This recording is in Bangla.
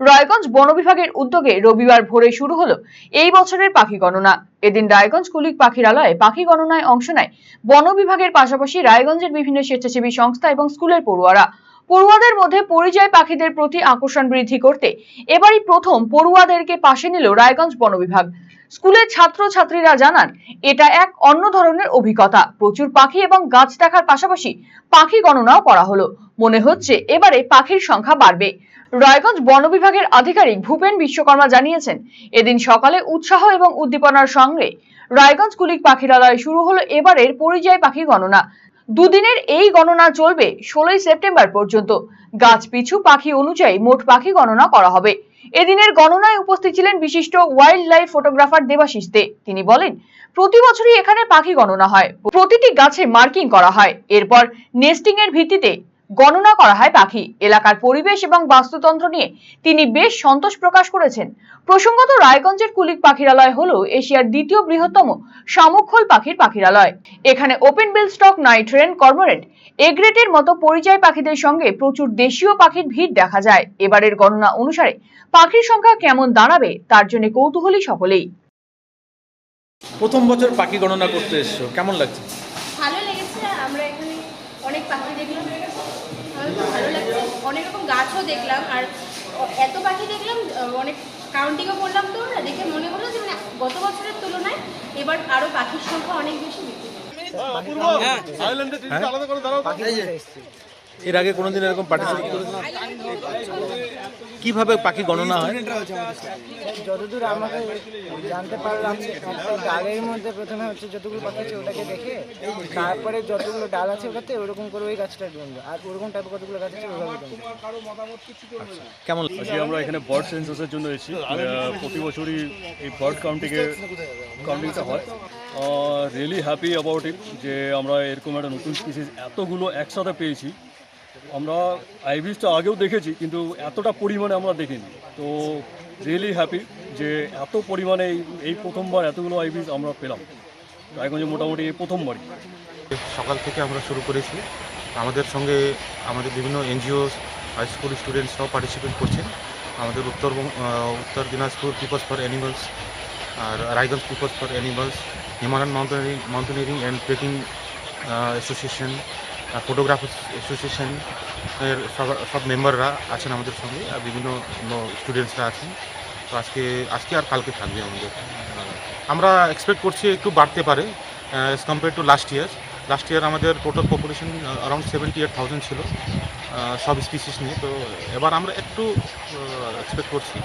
রায়গঞ্জ বন বিভাগের উদ্যোগে রবিবার ভোরে শুরু হলো এই বছরের পাখি গণনা। এদিন রায়গঞ্জ কুলিক পাখিরালয়ে পাখি গণনায় অংশ নেয় বন বিভাগের পাশাপাশি রায়গঞ্জের বিভিন্ন স্বেচ্ছাসেবী সংস্থা এবং স্কুলের পড়ুয়ারা। পড়ুয়াদের মধ্যে পরিযায়ী পাখিদের প্রতি আকর্ষণ বৃদ্ধি করতে এবারই প্রথম পড়ুয়াদেরকে পাশে নিল রায়গঞ্জ বন বিভাগ। স্কুলের ছাত্র ছাত্রীরা জানান, এটা এক অন্য ধরনের অভিজ্ঞতা। প্রচুর পাখি এবং গাছ দেখার পাশাপাশি পাখি গণনাও করা হলো। মনে হচ্ছে এবারে পাখির সংখ্যা বাড়বে। রায়গঞ্জ বন বিভাগের আধিকারিক ভূপেন বিশ্বকর্মা জানিয়েছেন, এদিন সকালে উৎসাহ এবং উদ্দীপনার সঙ্গে রায়গঞ্জ কুলিক পাখিরালয়ে শুরু হলো এবারের পরিযায়ী পাখি গণনা। দুদিনের এই গণনা চলবে ষোলোই সেপ্টেম্বর পর্যন্ত। গাছ পিছু পাখি অনুযায়ী মোট পাখি গণনা করা হবে। এদিনের গণনায় উপস্থিত ছিলেন বিশিষ্ট wild life photographer Debashis De. তিনি বলেন, প্রতি বছরই এখানে পাখি গণনা হয়। প্রতিটি গাছে মার্কিং করা হয়। এরপর নেস্টিং এর ভিত্তিতে গণনা করা হয় পাখি। এলাকার পরিবেশ এবং বাস্তুতন্ত্র নিয়ে তিনি বেশ সন্তোষ প্রকাশ করেছেন। প্রসঙ্গত রায়গঞ্জের কুলিক পাখিরালয় হল এশিয়ার দ্বিতীয় বৃহত্তম শামুকখোল পাখির পাখিরালয়। এখানে open bill stork night heron cormorant এগ্রেটের মতো পরিযায়ী পাখিদের সঙ্গে প্রচুর দেশীয় পাখির ভিড় দেখা যায়। এবারের গণনা অনুসারে পাখির সংখ্যা কেমন দাঁড়াবে তার জন্য কৌতূহলী সকলেই। প্রথম বছর পাখি গণনা করতে এসছো, কেমন লাগছে ভালো লেগেছে আমরা এখানে অনেক পাখি দেখলাম। আমার খুব ভালো লাগছে। অনেক রকম গাছও দেখলাম। আর এত পাখি দেখলাম অনেক কাউন্টিংও করলাম তো না দেখে মনে হলো যে মানে গত বছরের তুলনায় এবার আরও পাখির সংখ্যা অনেক বেশি বৃদ্ধি পেয়েছে। এর আগে কোনোদিন এরকম পার্টিসিপেট করেছ কীভাবে পাখি গণনা হয়? যতদূর আমাকে জানতে পারলাম ডালের মধ্যে প্রথমে হচ্ছে যতগুলো পাখি আছে ওটাকে দেখে তারপরে যতগুলো ডাল আছে ওটাতে ওরকম করে ওই গাছটা গুনবে আর ওরকম টাইপের কতগুলো গাছ আছে ওইভাবে গুনবে কেমন আজকে আমরা এখানে বার্ড সেন্সাসের জন্য এসেছি। প্রতি বছরই এই বার্ড কাউন্টিংয়ে কাউন্টিংটা হয়। রিয়েলি হ্যাপি অ্যাবাউট ইট যে আমরা এরকম একটা নতুন স্পিসিস এতগুলো একসাথে পেয়েছি। আমরা আইবিসটা আগেও দেখেছি, কিন্তু এতটা পরিমাণে আমরা দেখিনি। তো রিয়েলি হ্যাপি যে এত পরিমাণে এই প্রথমবার এতগুলো আইবিস আমরা পেলাম। রায়গঞ্জে মোটামুটি এই প্রথমবারই। সকাল থেকে আমরা শুরু করেছি। আমাদের সঙ্গে আমাদের বিভিন্ন এনজিও হাই স্কুল স্টুডেন্টস সব পার্টিসিপেট করছেন। আমাদের Uttar Uttar Dinajpur peoples for animals R Raiganj peoples for animals Himalayan mountaining mountaineering and trekking association photographers association এর সব সব মেম্বাররা আছেন আমাদের সঙ্গে আর বিভিন্ন স্টুডেন্টসরা আছেন। তো আজকে আজকে আর কালকে থাকবে আমাদের। আমরা এক্সপেক্ট করছি একটু বাড়তে পারে as compare to last year last year আমাদের total population around seventy eight thousand ছিল সব স্পিসিস নিয়ে। তো এবার আমরা একটু এক্সপেক্ট করছি।